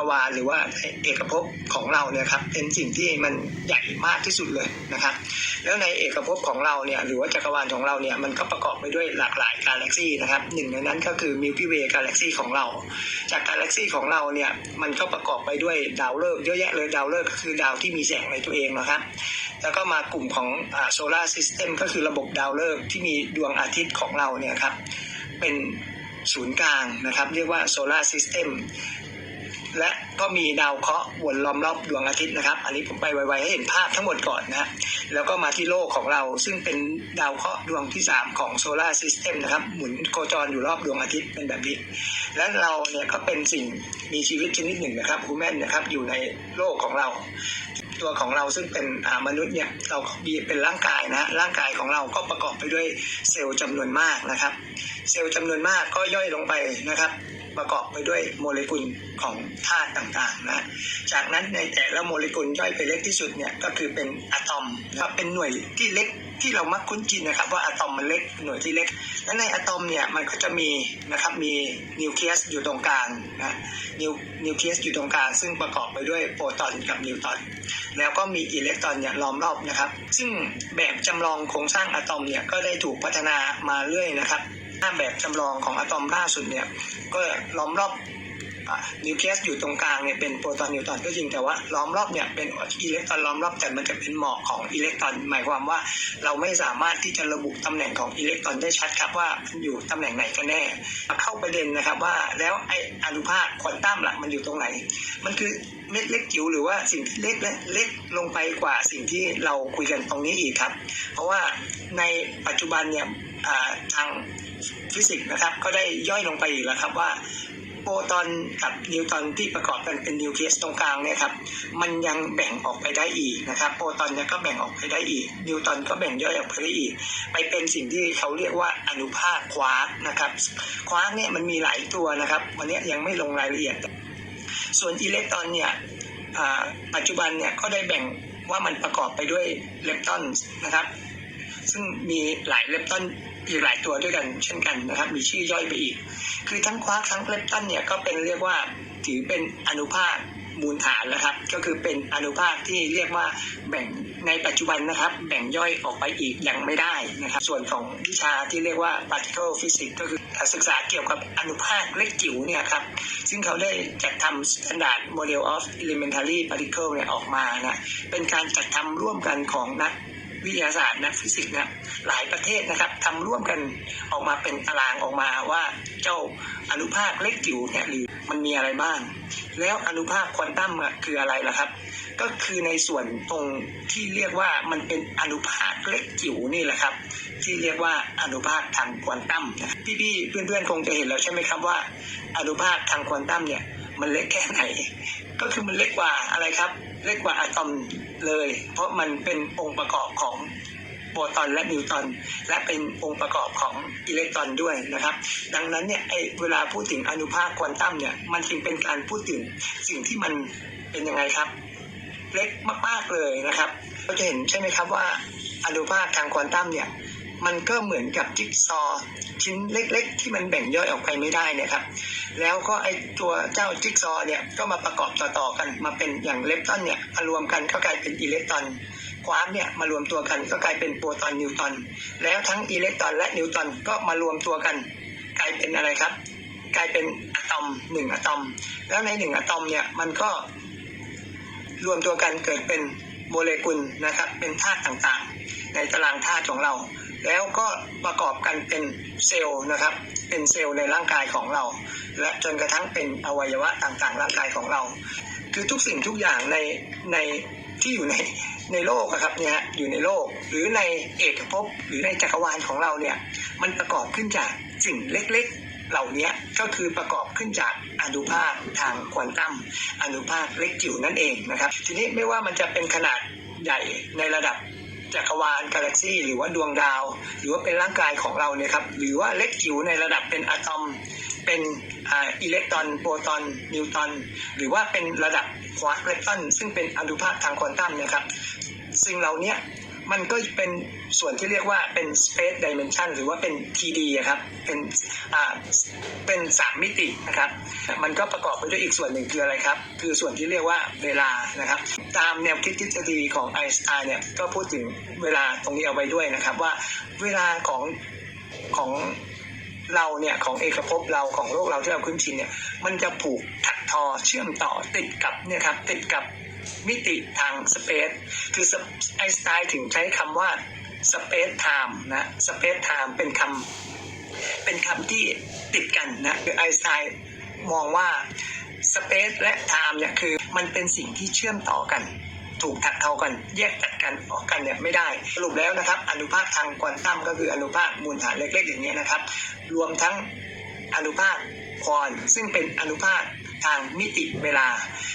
กรวาลหรือว่าเอกภพของเราเนี่ยครับเป็นสิ่งที่มันใหญ่มากที่สุดเลยนะครับ แล้วในเอกภพของเราเนี่ยหรือว่าจักรวาลของเราเนี่ยมันก็ประกอบไปด้วยหลากหลายกาแล็กซีนะครับหนึ่งในนั้นก็คือ Milky Way กาแล็กซีของเรา จากกาแล็กซีของเราเนี่ยมันก็ประกอบไปด้วยดาวฤกษ์เยอะแยะเลยดาวฤกษ์ก็คือดาวที่มีแสงในตัวเองนะครับแล้วก็มากลุ่มของโซลาร์ซิสเต็มก็คือระบบดาวฤกษ์ที่มีดวงอาทิตย์ของเราเนี่ยครับเป็นศูนย์กลางนะครับ เรียกว่าโซลาร์ซิสเต็ม และก็มีดาวเคราะห์วนล้อมรอบดวงอาทิตย์นะครับ อันนี้ผมไปไวๆให้เห็นภาพทั้งหมดก่อนนะฮะแล้วก็มาที่โลกของเราซึ่งเป็นดาวเคราะห์ดวงที่ 3 ของโซลาร์ซิสเต็มนะครับ หมุนโคจรอยู่รอบดวงอาทิตย์เป็นแบบนี้ และเราเนี่ยก็เป็นสิ่งมีชีวิตชนิดหนึ่งนะครับคูแมนนะครับอยู่ในโลกของเรา ตัวของเราซึ่งเป็นมนุษย์เนี่ยเราเป็นร่างกายนะร่างกายของเราก็ประกอบไปด้วยเซลล์จำนวนมากนะครับ เซลล์จำนวนมากก็ย่อยลงไปนะครับ ประกอบไปด้วยโมเลกุลของธาตุต่างๆนะจากนั้นในแต่ละโมเลกุลย่อยไปเล็กที่สุดเนี่ยก็คือเป็นอะตอมนะครับเป็นหน่วยที่เล็กที่เรามักคุ้นชินนะครับ ว่าอะตอมมันเล็กหน่วยที่เล็ก และในอะตอมเนี่ยมันก็จะมีนะครับมีนิวเคลียสอยู่ตรงกลางนะนิวนิวเคลียสอยู่ตรงกลางซึ่งประกอบไปด้วยโปรตอนกับนิวตรอนแล้วก็มีอิเล็กตรอนเนี่ยล้อมรอบนะครับ ซึ่งแบบจำลองโครงสร้างอะตอมเนี่ยก็ได้ถูกพัฒนามาเรื่อยนะครับ หน้าแบบจำลองของอะตอมล่าสุดเนี่ยก็ล้อมรอบนิวเคลียสอยู่ตรงกลางเนี่ยเป็นโปรตอนนิวตรอนก็จริงแต่ว่าล้อมรอบเนี่ยเป็นอิเล็กตรอนล้อมรอบแต่มันจะเป็นหมอกของอิเล็กตรอน หมายความว่าเราไม่สามารถที่จะระบุตำแหน่งของอิเล็กตรอนได้ชัดครับว่ามันอยู่ตำแหน่งไหนกันแน่เข้าประเด็นนะครับว่าแล้วไออนุภาคควอนตัมหล่ะมันอยู่ตรงไหน มันคือเม็ดเล็กจิ๋วหรือว่าสิ่งที่เล็กและเล็กลงไปกว่าสิ่งที่เราคุยกันตรงนี้อีกครับ เพราะว่าในปัจจุบันเนี่ยทาง ฟิสิกส์นะครับ ก็ได้ย่อยลงไปอีกแล้วครับว่าโปรตอนกับนิวตรอนที่ประกอบกันเป็นนิวเคลียสตรงกลางเนี่ยครับมันยังแบ่งออกไปได้อีกนะครับโปรตอนเนี่ยก็แบ่งออกไปได้อีก นิวตรอนก็แบ่งย่อยออกไปได้อีก ไปเป็นสิ่งที่เขาเรียกว่าอนุภาคควาร์กนะครับควาร์กเนี่ยมันมีหลายตัวนะครับวันนี้ยังไม่ลงรายละเอียด ส่วนอิเล็กตรอนเนี่ยปัจจุบันเนี่ยก็ได้แบ่งว่ามันประกอบไปด้วยเล็ปตอนนะครับซึ่งมีหลายเล็ปตอน อีกหลายตัวด้วยกันเช่นกันนะครับ มีชื่อย่อยไปอีก คือทั้งควาร์กทั้งเลปตอนเนี่ยก็เป็นเรียกว่าถือเป็นอนุภาคมูลฐานนะครับ ก็คือเป็นอนุภาคที่เรียกว่าแบ่งในปัจจุบันนะครับ แบ่งย่อยออกไปอีกยังไม่ได้นะครับ ส่วนของวิชาที่เรียกว่า particle physics ก็คือการศึกษาเกี่ยวกับอนุภาคเล็กจิ๋วเนี่ยครับ ซึ่งเขาได้จัดทำ standard model of elementary particle เนี่ยออกมานะเป็นการจัดทำร่วมกันของนัก วิทยาศาสตร์นักฟิสิกส์นี่ยหลายประเทศนะครับทำร่วมกันออกมาเป็นตารางออกมาว่าเจ้าอนุภาคเล็กจิ๋วเนี่ยหรือมันมีอะไรบ้าง แล้วอนุภาคควอนตัมอะคืออะไรล่ะครับ ก็คือในส่วนตรงที่เรียกว่ามันเป็นอนุภาคเล็กจิ๋วนี่แหละครับ ที่เรียกว่าอนุภาคทางควอนตัมพี่ๆเพื่อนๆคงจะเห็นแล้วใช่ไหมครับว่า อนุภาคทางควอนตัมเนี่ยมันเล็กแค่ไหน ก็คือมันเล็กกว่าอะไรครับ เล็กกว่าอะตอมเลย เพราะมันเป็นองค์ประกอบของโปรตอนและนิวตอนและเป็นองค์ประกอบของอิเล็กตรอนด้วยนะครับ ดังนั้นเนี่ยไอเวลาพูดถึงอนุภาคควอนตัมเนี่ยมันจึงเป็นการพูดถึงสิ่งที่มันเป็นยังไงครับ เล็กมากๆเลยนะครับ เราจะเห็นใช่ไหมครับว่าอนุภาคทางควอนตัมเนี่ย มันก็เหมือนกับจิ๊กซอว์ชิ้นเล็ก ๆ ที่มันแบ่งย่อยออกไปไม่ได้เนะครับ แล้วก็ไอตัวเจ้าจิ๊กซอว์เนี่ยก็มาประกอบต่อๆกันมาเป็นอย่างเลปตอนเนี่ยมารวมกันก็กลายเป็นอิเล็กตรอนควาร์กเนี่ยมารวมตัวกันก็กลายเป็นโปรตอนนิวตรอนแล้วทั้งอิเล็กตรอนและนิวตรอนก็มารวมตัวกัน กลายเป็นอะไรครับ กลายเป็นอะตอมหนึ่งอะตอม แล้วในหนึ่งอะตอมเนี่ยมันก็รวมตัวกันเกิดเป็นโมเลกุลนะครับ เป็นธาตุต่างๆ ในตารางธาตุของเรา แล้วก็ประกอบกันเป็นเซลล์นะครับ เป็นเซลล์ในร่างกายของเรา และจนกระทั่งเป็นอวัยวะต่างๆ ร่างกายของเรา คือทุกสิ่งทุกอย่างในในที่อยู่ในในโลกอะครับเนี่ยอยู่ในโลกหรือในเอกภพหรือในจักรวาลของเราเนี่ยมันประกอบขึ้นจากสิ่งเล็กๆ เหล่านี้ก็คือประกอบขึ้นจากอนุภาคทางควอนตัมอนุภาคเล็กจิ๋วนั่นเองนะครับ ทีนี้ไม่ว่ามันจะเป็นขนาดใหญ่ในระดับ จักรวาลกาแล็กซี่หรือว่าดวงดาว หรือว่าเป็นร่างกายของเราเนี่ยครับหรือว่าเล็กจิ๋วในระดับเป็นอะตอม เป็นอิเล็กตรอนโปรตอนนิวตรอนหรือว่าเป็นระดับควาร์กเล็กตรอนซึ่งเป็นอนุภาคทางควอนตัมเนะครับสิ่งเหล่านี้ มันก็เป็นส่วนที่เรียกว่าเป็น space dimension หรือว่าเป็น TD อะครับ เป็นอ่าเป็นสามมิตินะครับ มันก็ประกอบไปด้วยอีกส่วนหนึ่งคืออะไรครับ คือส่วนที่เรียกว่าเวลานะครับ ตามแนวคิดทฤษฎีของไอน์สไตน์เนี่ยก็พูดถึงเวลาตรงนี้เอาไว้ด้วยนะครับ ว่าเวลาของของเราเนี่ยของเอกภพเราของโลกเราที่เราคุ้นชินเนี่ยมันจะผูกถักทอเชื่อมต่อติดกับเนี่ยครับติดกับ มิติทางสเปซคือไอสไตน์ถึงใช้คำว่าสเปซไทม์นะสเปซไทม์เป็นคำเป็นคำที่ติดกันนะคือไอสไตน์มองว่าสเปซและไทม์เนี่ยคือมันเป็นสิ่งที่เชื่อมต่อกัน ถูกถักเทากันแยกจากกันออกกันเนี่ยไม่ได้ สรุปแล้วนะครับ อนุภาคทางควอนตัมก็คืออนุภาคมูลฐานเล็กๆอย่างนี้นะครับ รวมทั้งอนุภาคควอนซึ่งเป็นอนุภาค ทางมิติเวลา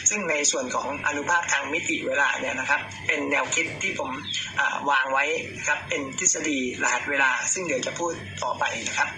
ซึ่งในส่วนของอนุภาคทางมิติเวลาเนี่ยนะครับ เป็นแนวคิดที่ผมวางไว้ครับเป็นทฤษฎีรหัสเวลา ซึ่งเดี๋ยวจะพูดต่อไปนะครับ